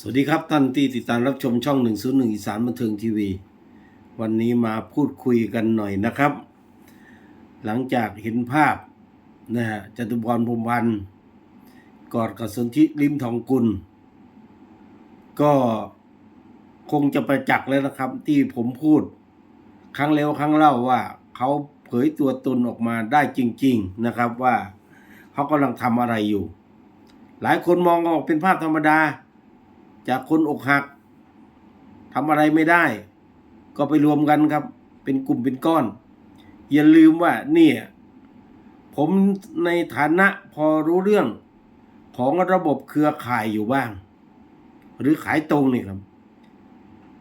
สวัสดีครับท่านที่ติดตามรับชมช่อง 101 อีสานบันเทิงทีวี วันนี้มาพูดคุยกันหน่อยนะครับ หลังจากเห็นภาพนะฮะจตุพรพรมพันธ์กอดกับสนธิริมทองกุล ก็คงจะประจักษ์แล้วนะครับ ที่ผมพูด ครั้งแล้วครั้งเล่าว่าเขาเผยตัวตนออกมาได้จริง ๆนะครับว่าเขากำลังทำอะไรอยู่ หลายคนมองออกเป็นภาพธรรมดา จากคนอกหักทำอะไรไม่ได้ ก็ไปรวมกันครับ เป็นกลุ่มเป็นก้อน อย่าลืมว่าเนี่ยผมในฐานะพอรู้เรื่องของระบบเครือข่ายอยู่บ้าง หรือขายตรงนี่ครับ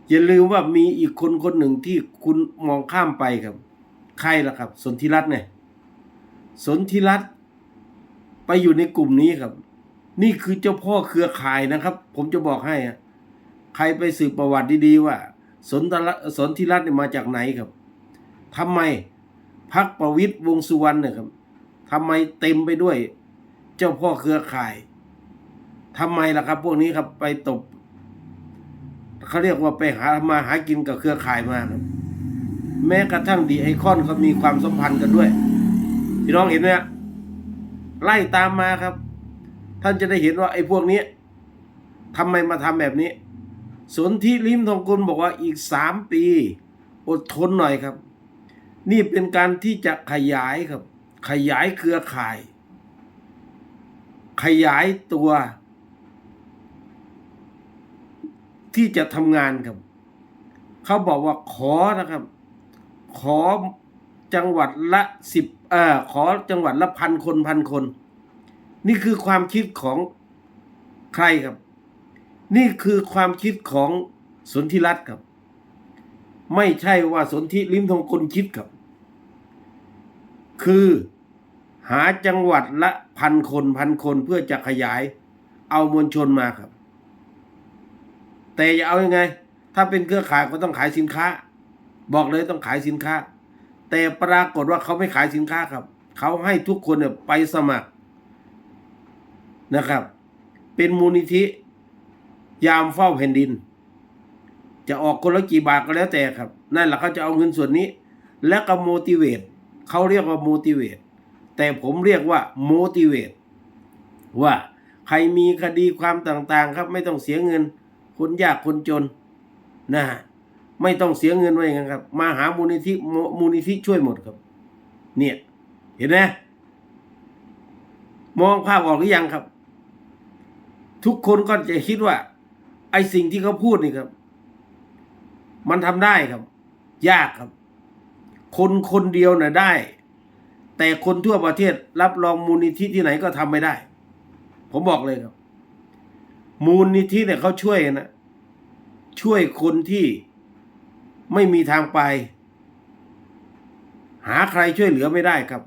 อย่าลืมว่ามีอีกคนคนหนึ่งที่คุณมองข้ามไปครับ ใครล่ะครับ สนธิรัตน์เนี่ย สนธิรัตน์ไปอยู่ในกลุ่มนี้ครับ นี่คือเจ้าพ่อเครือข่ายนะครับ ผมจะบอกให้ใครไปสืบประวัติดีๆว่า สนทสนธิรัตน์เนี่ยมาจากไหนครับทำไมพักประวิตยวงสุวรรณเนี่ยครับทำไมเต็มไปด้วย เจ้าพ่อเครือข่ายทำไมล่ะครับ พวกนี้ครับไปตบเขาเรียกว่าไปหามาหากินกับเครือข่ายมาครับแม้กระทั่งดีไอคอนเขามีความสัมพันธ์กันด้วย พี่น้องเห็นไหมไล่ตามมาครับ ท่านจะได้เห็นว่าไอ้พวกนี้ทำไมมาทำแบบนี้ สนธิลิมทองกุลบอกว่าอีกสามปี อดทนหน่อยครับ นี่เป็นการที่จะขยายครับ ขยายเครือข่าย ขยายตัว ที่จะทำงานครับ เขาบอกว่าขอนะครับ ขอจังหวัดละสิบเอ่อขอจังหวัดละพันคนพันคน นี่คือความคิดของใครครับ นี่คือความคิดของสนธิรัตน์ครับ ไม่ใช่ว่าสนธิลิมทองกุลคิดครับ คือหาจังหวัดละพันคนพันคนเพื่อจะขยาย เอามวลชนมาครับ แต่จะเอาอยัางไง ถ้าเป็นเครือข่ายก็ต้องขายสินค้า บอกเลยต้องขายสินค้า แต่ปรากฏว่าเขาไม่ขายสินค้าครับ เขาให้ทุกคนเนี่ยไปสมัคร นะครับ เป็นมูลนิธิ ยามเฝ้าแผ่นดิน จะออกคนละกี่บาทก็แล้วแต่ครับ นั่นแหละเขาจะเอาเงินส่วนนี้ แล้วก็โมติเวตเขาเรียกว่าโมติเวตแต่ผมเรียกว่าโมติเวตว่าใครมีคดีความต่างๆ ครับไม่ต้องเสียเงิน คนยากคนจนนะฮะไม่ต้องเสียเงินไว้อย่างนั้นครับ มาหามูลนิธิมูลนิธิช่วยหมดครับ เนี่ย เห็นไหมมองภาพออกหรือยังครับ ทุกคนก็จะคิดว่า ไอ้สิ่งที่เขาพูดนี่ครับ มันทำได้ครับ ยากครับ คนคนเดียวน่ะได้ แต่คนทั่วประเทศรับรองมูลนิธิที่ไหนก็ทำไม่ได้ ผมบอกเลยครับ มูลนิธิเนี่ยเขาช่วยนะช่วยคนที่ไม่มีทางไป หาใครช่วยเหลือไม่ได้ครับ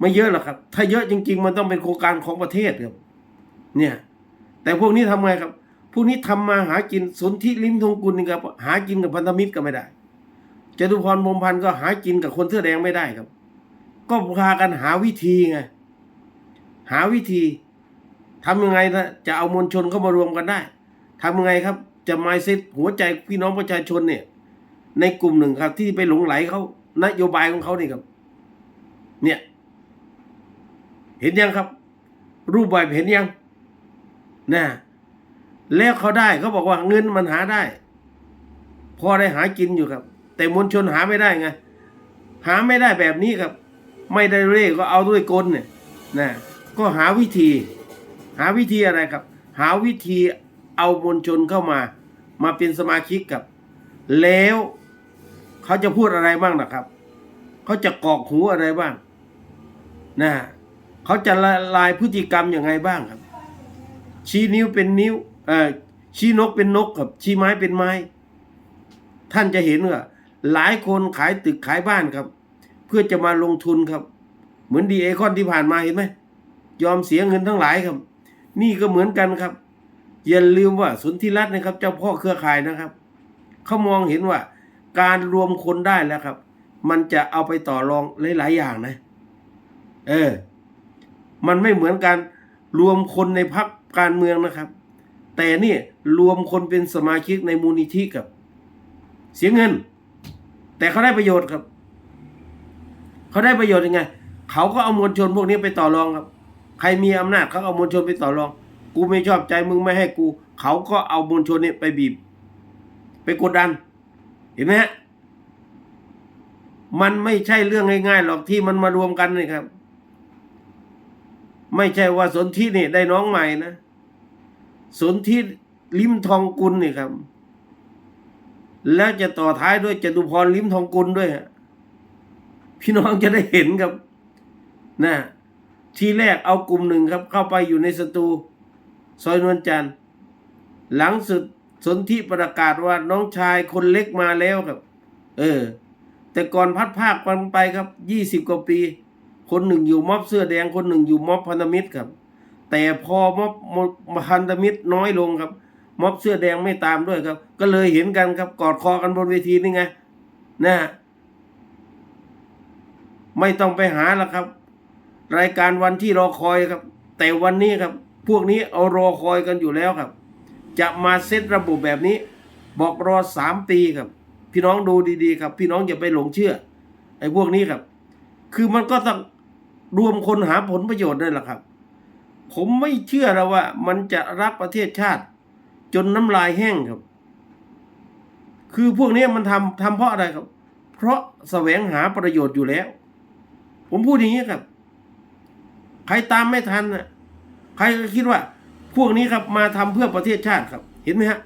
ไม่เยอะหรอกครับ ถ้าเยอะจริง ๆ มันต้องเป็นโครงการของประเทศครับ เนี่ย แต่พวกนี้ทำไงครับ พวกนี้ทำมาหากินสนธิลิมทงกุลนี่ครับหากินกับพันธมิตรก็ไม่ได้จตุพรพรมพันธ์ก็หากินกับคนเสื้อแดงไม่ได้ครับ ก็พากันหาวิธีไงหาวิธีทำยังไงนะจะเอามวลชนเข้ามารวมกันได้ทำยังไงครับ จะไมเซตหัวใจพี่น้องประชาชนเนี่ย ในกลุ่มหนึ่งครับ ที่ไปหลงไหลเขานโยบายของเขานี่ครับ เนี่ย เห็นยังครับ รูปแบบเห็นยัง นะแล้วเขาได้เขาบอกว่าเงินมันหาได้ พอได้หากินอยู่ครับ แต่มวลชนหาไม่ได้ไงหาไม่ได้แบบนี้ครับ ไม่ได้เร่ก็เอาด้วยกลเนี่ยนะก็หาวิธี หาวิธีอะไรครับ หาวิธีเอามวลชนเข้ามา มาเป็นสมาชิกกับ แล้วเขาจะพูดอะไรบ้างนะครับเขาจะกอกหูอะไรบ้างนะเขาจะละลายพฤติกรรมอย่างไงบ้างครับ ชี้นิ้วเป็นนิ้วเอ่อชี้นกเป็นนกกับชี้ไม้เป็นไม้ ท่านจะเห็นว่าหลายคนขายตึกขายบ้านครับ เพื่อจะมาลงทุนครับ เหมือนดีเอคอนที่ผ่านมาเห็นไหมยอมเสียเงินทั้งหลายครับ นี่ก็เหมือนกันครับอย่าลืมว่าสนธิรัตน์นะครับ เจ้าพ่อเครือข่ายนะครับเขามองเห็นว่า การรวมคนได้แล้วครับ มันจะเอาไปต่อรองหลาย ๆ อย่างนะ เออ มันไม่เหมือนการรวมคนในพัก การเมืองนะครับ แต่นี่รวมคนเป็นสมาชิกในมูลนิธิกับ เสียเงิน แต่เขาได้ประโยชน์ครับ เขาได้ประโยชน์ยังไง เขาก็เอามวลชนพวกนี้ไปต่อรองครับ ใครมีอำนาจเขาเอามวลชนไปต่อรอง กูไม่ชอบใจมึงไม่ให้กู เขาก็เอามวลชนเนี่ยไปบีบ ไปกดดัน เห็นไหมฮะมันไม่ใช่เรื่องง่ายๆหรอกที่มันมารวมกันนี่ครับ ไม่ใช่ว่าสนธินี่ได้น้องใหม่นะ สนธิลิมทองกุลนี่ครับ แล้วจะต่อท้ายด้วยจตุพรลิมทองกุลด้วยพี่น้องจะได้เห็นครับนะทีแรกเอากลุ่มหนึ่งครับ เข้าไปอยู่ในสตูซอยนวลจันทร์หลังสุดสนธิประกาศว่าน้องชายคนเล็กมาแล้วครับ เออ แต่ก่อนพัดภาคกันไปครับยี่สิบกว่าปี คนหนึ่งอยู่ม็อบเสื้อแดงคนหนึ่งอยู่ม็อบพันธมิตรครับ แต่พอม็อบมพันธมิตรน้อยลงครับ ม็อบเสื้อแดงไม่ตามด้วยครับ ก็เลยเห็นกันครับกอดคอกันบนเวทีนี่ไงนะไม่ต้องไปหาแล้วครับ รายการวันที่รอคอยครับ แต่วันนี้ครับ พวกนี้เอารอคอยกันอยู่แล้วครับ จะมาเซตระบบแบบนี้ บอกรอสามปีครับ พี่น้องดูดีๆ ครับ พี่น้องอย่าไปหลงเชื่อไอ้พวกนี้ครับ คือมันก็ต้องรวมคนหาผลประโยชน์นั่นแหละครับ ผมไม่เชื่อแล้วว่า มันจะรักประเทศชาติ จนน้ำลายแห้งครับ คือพวกนี้มันทำทำเพราะอะไรครับ เพราะแสวงหาประโยชน์อยู่แล้ว ผมพูดอย่างนี้ครับ ใครตามไม่ทันน่ะใครก็คิดว่า พวกนี้ครับมาทำเพื่อประเทศชาติครับ เห็นไหมฮะ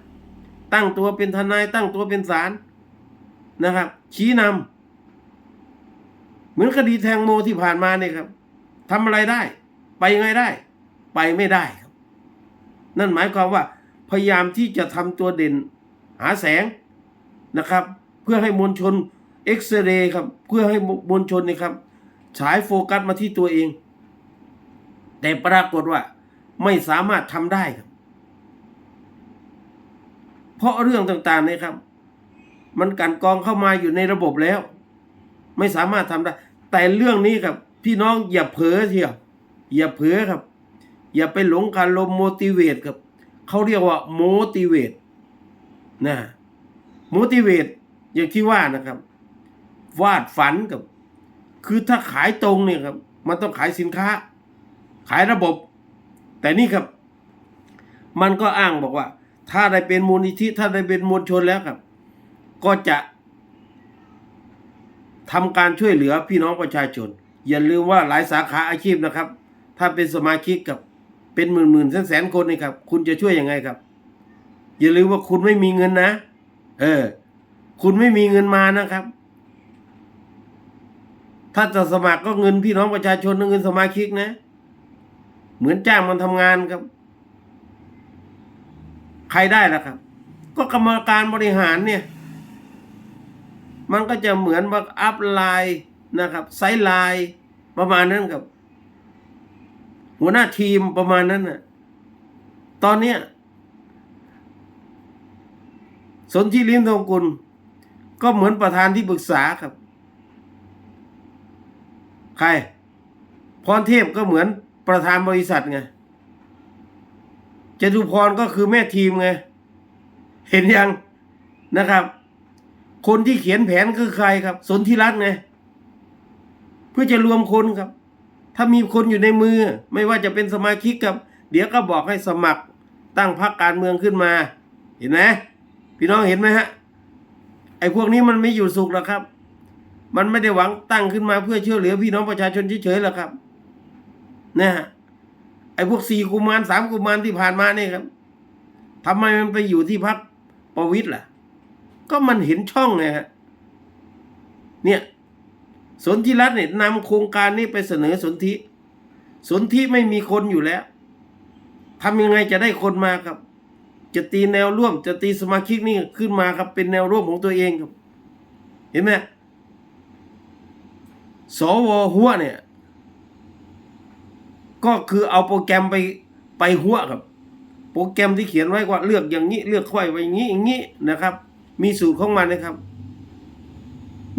ตั้งตัวเป็นทนายตั้งตัวเป็นศาลนะครับ ชี้นำเหมือนคดีแทงโมที่ผ่านมาเนี่ยครับทำอะไรได้ ไปยังไงได้ ไปไม่ได้ครับ นั่นหมายความว่า พยายามที่จะทำตัวเด่นหาแสงนะครับ เพื่อให้มวลชนเอ็กซเรย์ครับ เพื่อให้มวลชนนี่ครับฉายโฟกัสมาที่ตัวเอง แต่ปรากฏว่าไม่สามารถทำได้ครับ เพราะเรื่องต่างๆเนี่ยครับ มันกันกองเข้ามาอยู่ในระบบแล้ว ไม่สามารถทำได้ แต่เรื่องนี้ครับ พี่น้องอย่าเผลอเที่ยวอย่าเผลอครับ อย่าไปหลงคารมโมติเวตครับเขาเรียกว่าโมติเวตนะโมติเวตอย่างที่ว่านะครับ วาดฝันกับ คือถ้าขายตรงเนี่ยครับ มันต้องขายสินค้า ขายระบบ แต่นี่ครับ มันก็อ้างบอกว่า ถ้าได้เป็นมูลนิธิถ้าได้เป็นมวลชนแล้วครับ ก็จะทำการช่วยเหลือพี่น้องประชาชน อย่าลืมว่าหลายสาขาอาชีพนะครับ ถ้าเป็นสมาชิกกับ เป็นหมื่นหมื่นแสนแสนคนนี่ครับ คุณจะช่วยยังไงครับ อย่าลืมว่าคุณไม่มีเงินนะ เออ คุณไม่มีเงินมานะครับ ถ้าจะสมัครก็เงินพี่น้องประชาชนเงินสมาชิกนะ เหมือนจ้างมันทำงานครับ ใครได้ล่ะครับ ก็กรรมการบริหารเนี่ย มันก็จะเหมือนว่าอัพไลน์นะครับ ไซด์ไลน์ประมาณนั้นครับ หัวหน้าทีมประมาณนั้นน่ะ ตอนเนี้ยสนที่ลิ้มทองกุล ก็เหมือนประธานที่ปรึกษาครับ ใคร พรเทพก็เหมือนประธานบริษัทไงจตุพรก็คือแม่ทีมไง เห็นยังนะครับ คนที่เขียนแผนคือใครครับ สนธิรัตน์ไง เพื่อจะรวมคนครับ ถ้ามีคนอยู่ในมือ ไม่ว่าจะเป็นสมาชิกกับ เดี๋ยวก็บอกให้สมัครตั้งพรรคการเมืองขึ้นมา เห็นไหมพี่น้องเห็นไหมฮะ ไอ้พวกนี้มันไม่อยู่สุขหรอกครับ มันไม่ได้หวังตั้งขึ้นมาเพื่อช่วยเหลือพี่น้องประชาชนเฉยๆหรอกครับนะฮะไอ้พวกสี่กุมารสามกุมารที่ผ่านมาเนี่ยครับทำไมมันไปอยู่ที่พักประวิตรล่ะ ก็มันเห็นช่องไงฮะเนี่ย สนธิรัตน์เนี่ยนำโครงการนี้ไปเสนอสนธิสนธิไม่มีคนอยู่แล้วทำยังไงจะได้คนมาครับ จะตีแนวร่วม จะตีสมาชิกนี่ขึ้นมาครับ เป็นแนวร่วมของตัวเองครับ เห็นไหมสวหัวเนี่ย ก็คือเอาโปรแกรมไปไปหัวครับ โปรแกรมที่เขียนไว้ว่าเลือกอย่างนี้ เลือกค่อยไว้อย่างนี้อย่างนี้นะครับ มีสูตรของมันนะครับ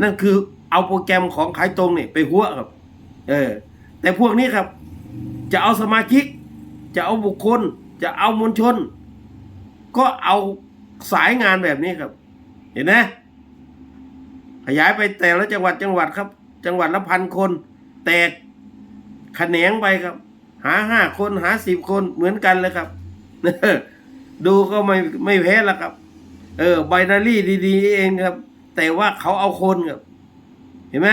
นั่นคือ เอาโปรแกรมของขายตรงเนี่ยไปหัวครับ เออ แต่พวกนี้ครับ จะเอาสมาชิก จะเอาบุคคล จะเอามวลชน ก็เอาสายงานแบบนี้ครับ เห็นไหมขยายไปแต่ละจังหวัดจังหวัดครับ จังหวัดละพันคน แตกแขนงไปครับ หาห้าคนหาสิบคนเหมือนกันเลยครับดูก็ไม่ไม่แพ้ละครับ เออไบนารี่ดี ๆ เองครับ แต่ว่าเขาเอาคนครับ เห็นไหม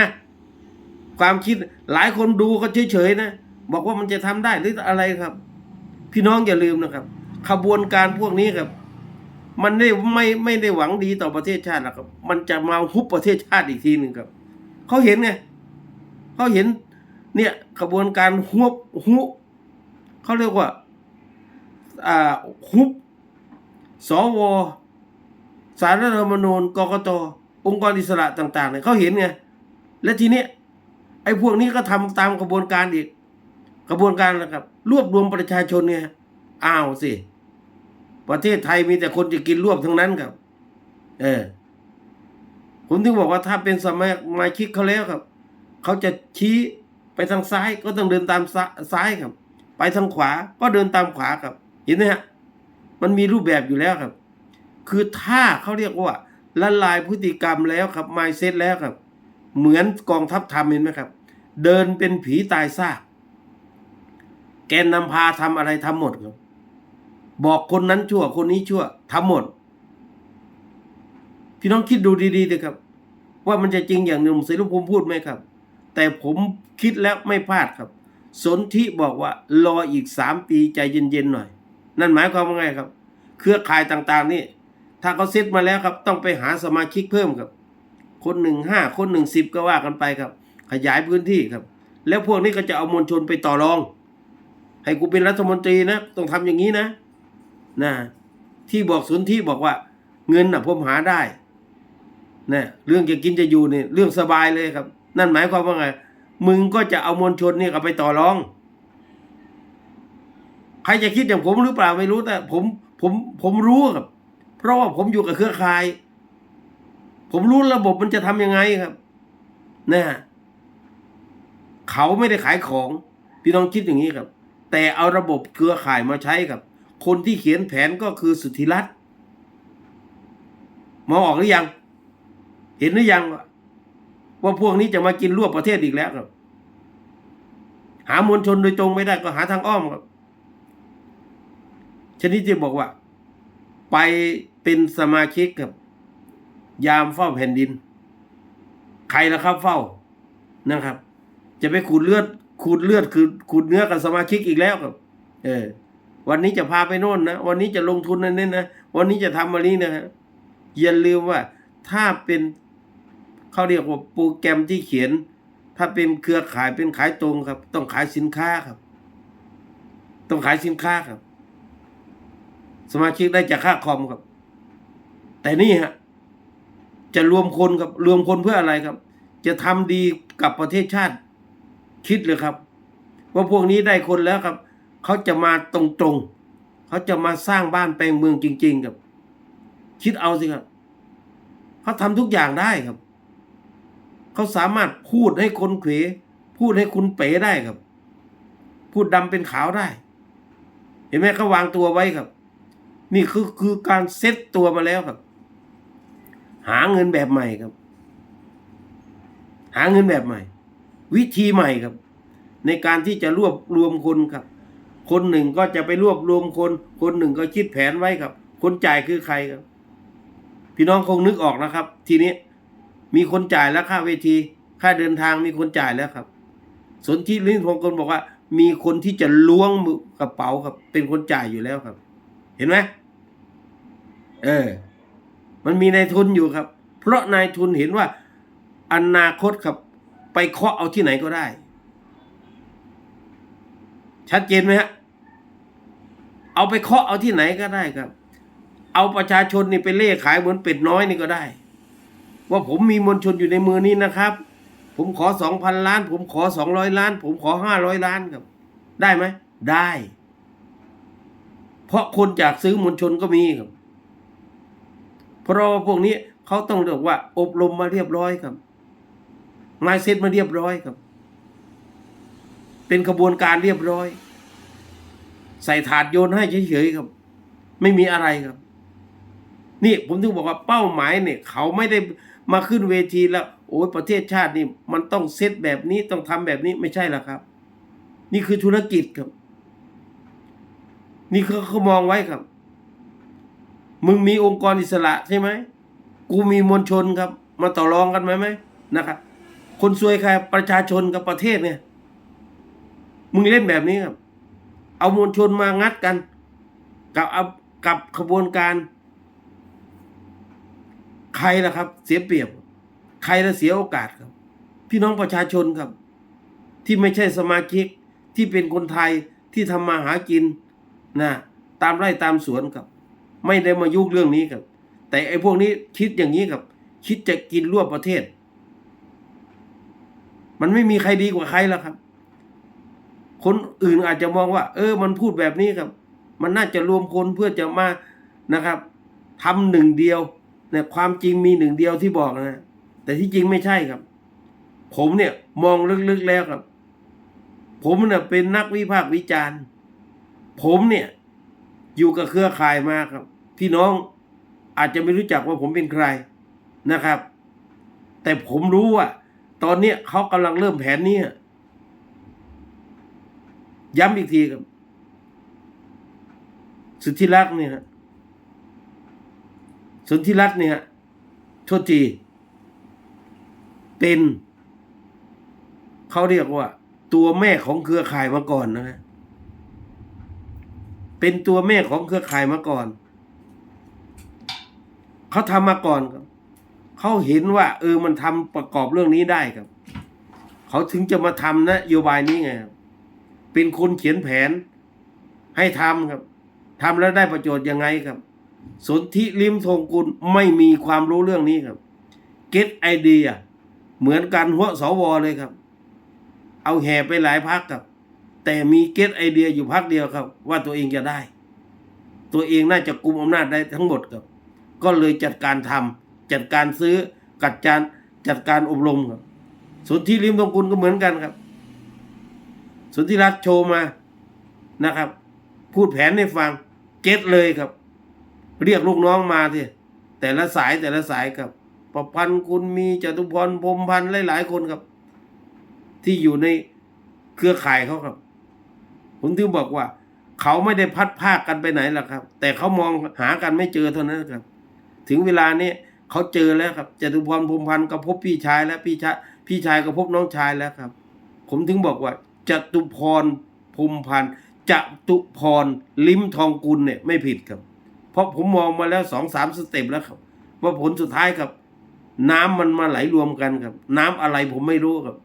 ความคิดหลายคนดูก็เฉยๆนะบอกว่ามันจะทำได้หรืออะไรครับ พี่น้องอย่าลืมนะครับ ขบวนการพวกนี้ครับ มันได้ไม่ไม่ได้หวังดีต่อประเทศชาติหรอกครับ มันจะมาฮุบประเทศชาติอีกทีหนึ่งครับเขาเห็นไงเขาเห็น เนี่ยขบวนการฮุบฮุบเขาเรียกว่าอ่าฮุบสวสารรัฐธรรมนูญกกตองค์กรอิสระต่างๆเนี่ยเขาเห็นไง และทีนี้ไอ้พวกนี้ก็ทำตามกระบวนการอีก กระบวนการนะครับ รวบรวมประชาชนเนี่ยอ้าวสิ ประเทศไทยมีแต่คนจะกินรวบทั้งนั้นครับ เออผมถึงบอกว่าถ้าเป็นสมัยมาคิดเขาแล้วครับ เขาจะชี้ไปทางซ้ายก็ต้องเดินตามซ้ายครับ ไปทางขวาก็เดินตามขวาครับ เห็นไหมฮะมันมีรูปแบบอยู่แล้วครับ คือถ้าเขาเรียกว่าละลายพฤติกรรมแล้วครับไมเซ็ตแล้วครับ เหมือนกองทัพทำเห็นไหมครับ เดินเป็นผีตายซาก แกนนำพาทำอะไรทำหมดครับ บอกคนนั้นชั่วคนนี้ชั่วทำหมด พี่น้องคิดดูดีๆเลยครับ ว่ามันจะจริงอย่างหนุ่มเสรีภูมิพูดไหมครับ แต่ผมคิดแล้วไม่พลาดครับ สนธิบอกว่ารออีกสามปีใจเย็นๆหน่อย นั่นหมายความว่าไงครับ เครือข่ายต่างๆนี่ถ้าเขาเซตมาแล้วครับ ต้องไปหาสมาชิกเพิ่มครับ คนหนึ่งห้าคนหนึ่งสิบก็ว่ากันไปครับ ขยายพื้นที่ครับ แล้วพวกนี้ก็จะเอามวลชนไปต่อรอง ให้กูเป็นรัฐมนตรีนะต้องทำอย่างนี้นะนะที่บอกสนที่บอกว่า เงินน่ะผมหาได้นะเรื่องจะกินจะอยู่เนี่ยเรื่องสบายเลยครับ นั่นหมายความว่าไงมึงก็จะเอามวลชนนี่เอาไปต่อรอง ใครจะคิดอย่างผมหรือเปล่าไม่รู้แต่ผมผมผมรู้ครับ เพราะว่าผมอยู่กับเครือข่าย ผมรู้ระบบมันจะทำยังไงครับนะเขาไม่ได้ขายของ พี่น้องคิดอย่างนี้ครับ แต่เอาระบบเครือข่ายมาใช้ครับ คนที่เขียนแผนก็คือสุทธิรัตน์มองออกหรือยัง เห็นหรือยังว่าว่าพวกนี้จะมากินรวบประเทศอีกแล้วครับ หามวลชนโดยตรงไม่ได้ก็หาทางอ้อมครับชนิดที่บอกว่า ไปเป็นสมาชิกกับ ยามเฝ้าแผ่นดิน ใครล่ะครับเฝ้านะครับ จะไปขูดเลือดขูดเลือดคือขูดเนื้อกับสมาชิกอีกแล้วครับ เออ วันนี้จะพาไปโน่นนะวันนี้จะลงทุนนั่นนี่นะวันนี้จะทำอะไรนะฮะอย่าลืมว่าถ้าเป็นเขาเรียกว่าโปรแกรมที่เขียน ถ้าเป็นเครือข่ายเป็นขายตรงครับ ต้องขายสินค้าครับ ต้องขายสินค้าครับ สมาชิกได้จากค่าคอมครับ แต่นี่ฮะ จะรวมคนครับรวมคนเพื่ออะไรครับ จะทำดีกับประเทศชาติคิดเลยครับ ว่าพวกนี้ได้คนแล้วครับ เขาจะมาตรงๆ เขาจะมาสร้างบ้านแปลงเมืองจริง ๆ ครับ คิดเอาสิครับเขาทำทุกอย่างได้ครับ เขาสามารถพูดให้คนเขวพูดให้คุณเป๋ได้ครับ พูดดำเป็นขาวได้ เห็นไหมเขาวางตัวไว้ครับ นี่คือคือการเซตตัวมาแล้วครับ หาเงินแบบใหม่ครับ หาเงินแบบใหม่ วิธีใหม่ครับ ในการที่จะรวบรวมคนครับ คนหนึ่งก็จะไปรวบรวมคน คนหนึ่งก็คิดแผนไว้ครับ คนจ่ายคือใครครับ พี่น้องคงนึกออกนะครับ ทีนี้มีคนจ่ายแล้วค่าเวที ค่าเดินทางมีคนจ่ายแล้วครับ สนที่ลิ้นพงกลบอกว่า มีคนที่จะล้วงกระเป๋าครับ เป็นคนจ่ายอยู่แล้วครับ เห็นไหมเออ มันมีนายทุนอยู่ครับ เพราะนายทุนเห็นว่าอนาคตครับไปเคาะเอาที่ไหนก็ได้ ชัดเจนไหมฮะเอาไปเคาะเอาที่ไหนก็ได้ครับ เอาประชาชนนี่ไปเล่ขายเหมือนเป็ดน้อยนี่ก็ได้ ว่าผมมีมวลชนอยู่ในมือนี้นะครับ ผมขอสองพันล้าน ผมขอสองร้อยล้าน ผมขอห้าร้อยล้านครับ ได้ไหมได้ เพราะคนจากซื้อมวลชนก็มีครับ เพราะว่าพวกนี้เขาต้องเรียกว่า อบรมมาเรียบร้อยครับมาเซ็ตมาเรียบร้อยครับ เป็นขบวนการเรียบร้อย ใส่ถาดโยนให้เฉยๆครับ ไม่มีอะไรครับ นี่ผมถึงบอกว่าเป้าหมายเนี่ย เขาไม่ได้มาขึ้นเวทีแล้วโอ้ยประเทศชาตินี่มันต้องเซตแบบนี้ต้องทำแบบนี้ไม่ใช่หรอครับ นี่คือธุรกิจครับ นี่เขาเขามองไว้ครับ มึงมีองค์กรอิสระใช่ไหม กูมีมวลชนครับ มาต่อรองกันไหมไหมนะครับ คนซวยใครประชาชนกับประเทศเนี่ย มึงเล่นแบบนี้ครับ เอามวลชนมางัดกัน กับเอากับขบวนการ ใครล่ะครับ เสียเปรียบ ใครล่ะเสียโอกาสครับ พี่น้องประชาชนครับ ที่ไม่ใช่สมาชิกที่เป็นคนไทยที่ทำมาหากินนะตามไร่ตามสวนครับ ไม่ได้มายุ่งเรื่องนี้ครับ แต่ไอ้พวกนี้คิดอย่างนี้ครับ คิดจะกินรวบประเทศ มันไม่มีใครดีกว่าใครแล้วครับ คนอื่นอาจจะมองว่า เออ มันพูดแบบนี้ครับ มันน่าจะรวมคนเพื่อจะมานะครับทำหนึ่งเดียวเนี่ยความจริงมีหนึ่งเดียวที่บอกนะแต่ที่จริงไม่ใช่ครับ ผมเนี่ยมองลึกๆแล้วครับ ผมเนี่ยเป็นนักวิพากษ์วิจารณ์ ผมเนี่ยอยู่กับเครือข่ายมาครับ พี่น้องอาจจะไม่รู้จักว่าผมเป็นใครนะครับ แต่ผมรู้ว่า ตอนนี้เขากำลังเริ่มแผนนี้ย้ำอีกทีครับ สุทธิรักษ์เนี่ยฮะสุทธิรัตน์เนี่ยฮะโทษทีเป็น เขาเรียกว่า ตัวแม่ของเครือข่ายมาก่อนนะฮะเป็นตัวแม่ของเครือข่ายมาก่อน เขาทำมาก่อนครับ เขาเห็นว่า เออมันทำประกอบเรื่องนี้ได้ครับ เขาถึงจะมาทำนะโยบายนี้ไงครับเป็นคนเขียนแผนให้ทำครับทำแล้วได้ประโยชน์ยังไงครับ สนธิลิมทงกุลไม่มีความรู้เรื่องนี้ครับเก็ตไอเดียเหมือนกันหัวสวเลยครับ เอาแห่ไปหลายพักครับ แต่มีเก็ตไอเดียอยู่พักเดียวครับ ว่าตัวเองจะได้ ตัวเองน่าจะกุมอำนาจได้ทั้งหมดครับ ก็เลยจัดการทำจัดการซื้อกัดจานจัดการอบรมครับสนธิลิมทงกุลก็เหมือนกันครับสนธิรัตน์โชว์มานะครับ พูดแผนให้ฟังเก็ตเลยครับ เรียกลูกน้องมาทีแต่ละสายแต่ละสายครับประพันธ์คุณมีจตุพรพรมพันธ์หลาย ๆ คนครับ ที่อยู่ในเครือข่ายเขาครับ ผมถึงบอกว่า เขาไม่ได้พัดภาคกันไปไหนหรอกครับ แต่เขามองหากันไม่เจอเท่านั้นครับ ถึงเวลานี้เขาเจอแล้วครับจตุพรพรมพันธ์ก็พบพี่ชายแล้วพี่ชายพี่ชายก็พบน้องชายแล้วครับ ผมถึงบอกว่าจตุพรพรมพันธ์จตุพรลิ้มทองกุลเนี่ยไม่ผิดครับ เพราะผมมองมาแล้วสองสามสเต็ปแล้วครับ ว่าผลสุดท้ายครับ น้ำมันมาไหลรวมกันครับ น้ำอะไรผมไม่รู้ครับ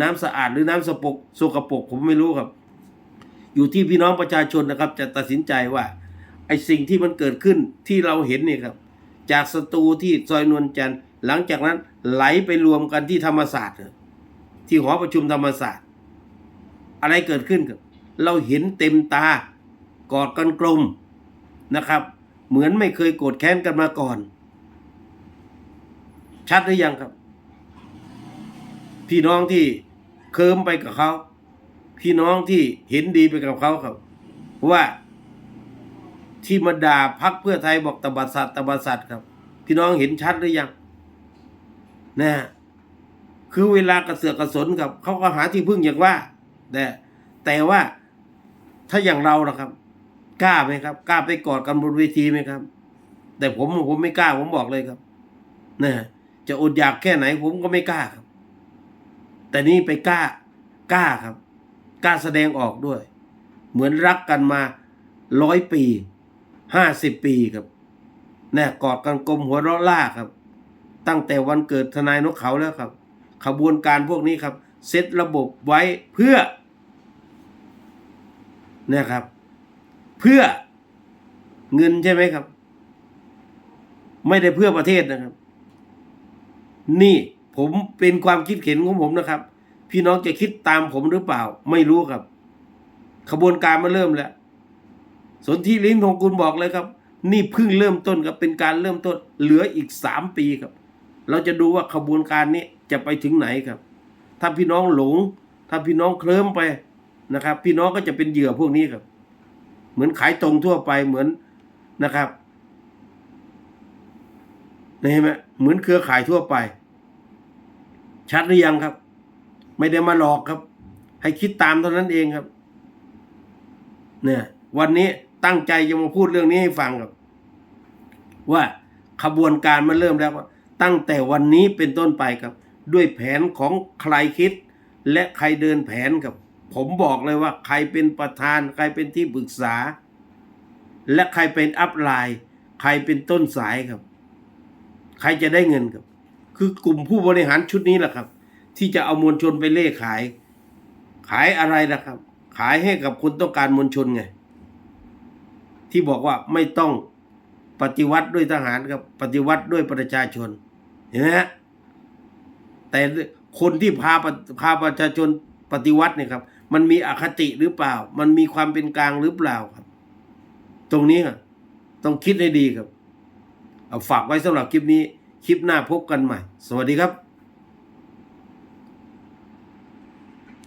น้ำสะอาดหรือน้ำสปกสกปรกผมไม่รู้ครับ อยู่ที่พี่น้องประชาชนนะครับ จะตัดสินใจว่าไอ้สิ่งที่มันเกิดขึ้นที่เราเห็นเนี่ยครับ จากสตูที่ซอยนวลจันทร์หลังจากนั้นไหลไปรวมกันที่ธรรมศาสตร์ ที่หอประชุมธรรมศาสตร์ อะไรเกิดขึ้นครับเราเห็นเต็มตากอดกันกลมนะครับ เหมือนไม่เคยโกรธแค้นกันมาก่อน ชัดหรือยังครับ พี่น้องที่เคิมไปกับเขา พี่น้องที่เห็นดีไปกับเขาครับว่า ที่มาด่าพักเพื่อไทยบอกตบัดสัตว์ตบัดสัตว์ครับ พี่น้องเห็นชัดหรือยังนะฮะคือเวลากระเสือกกระสนครับเขาก็หาที่พึ่งอย่างว่า แต่แต่ว่าถ้าอย่างเรานะครับ กล้าไหมครับ กล้าไปกอดกันบนเวทีไหมครับ แต่ผมผมไม่กล้าผมบอกเลยครับนะจะอดอยากแค่ไหนผมก็ไม่กล้าครับ แต่นี่ไปกล้ากล้าครับกล้าแสดงออกด้วย เหมือนรักกันมาร้อยปี ห้าสิบปีครับแน่กอดกันกลมหัวเราะล่าครับ ตั้งแต่วันเกิดทนายนกเขาแล้วครับ ขบวนการพวกนี้ครับ เซตระบบไว้เพื่อนะครับ เพื่อเงินใช่ไหมครับ ไม่ได้เพื่อประเทศนะครับ นี่ผมเป็นความคิดเห็นของผมนะครับ พี่น้องจะคิดตามผมหรือเปล่า ไม่รู้ครับ ขบวนการมาเริ่มแล้ว สนธิลิ้นของคุณบอกเลยครับ นี่เพิ่งเริ่มต้นครับเป็นการเริ่มต้นเหลืออีกสามปีครับ เราจะดูว่าขบวนการนี้จะไปถึงไหนครับ ถ้าพี่น้องหลง ถ้าพี่น้องเคลิ้มไปนะครับ พี่น้องก็จะเป็นเหยื่อพวกนี้ครับ เหมือนขายตรงทั่วไปเหมือนนะครับนี่เห็นไหมเหมือนเครือข่ายทั่วไป ชัดหรือยังครับ ไม่ได้มาหลอกครับ ให้คิดตามเท่านั้นเองครับ เนี่ย วันนี้ ตั้งใจจะมาพูดเรื่องนี้ให้ฟังครับว่าขบวนการมันเริ่มแล้วว่า ตั้งแต่วันนี้เป็นต้นไปครับ ด้วยแผนของใครคิด และใครเดินแผนครับ ผมบอกเลยว่าใครเป็นประธาน ใครเป็นที่ปรึกษา และใครเป็นอัพไลน์ ใครเป็นต้นสายครับ ใครจะได้เงินครับ คือกลุ่มผู้บริหารชุดนี้แหละครับ ที่จะเอามวลชนไปเล่ขาย ขายอะไรนะครับ ขายให้กับคนต้องการมวลชนไง ที่บอกว่าไม่ต้องปฏิวัติด้วยทหารครับปฏิวัติด้วยประชาชนเห็นไหมฮะแต่คนที่พาพาประชาชนปฏิวัติเนี่ยครับ มันมีอคติหรือเปล่า มันมีความเป็นกลางหรือเปล่าครับ ตรงนี้ต้องคิดให้ดีครับ เอาฝากไว้สำหรับคลิปนี้ คลิปหน้าพบกันใหม่ สวัสดีครับ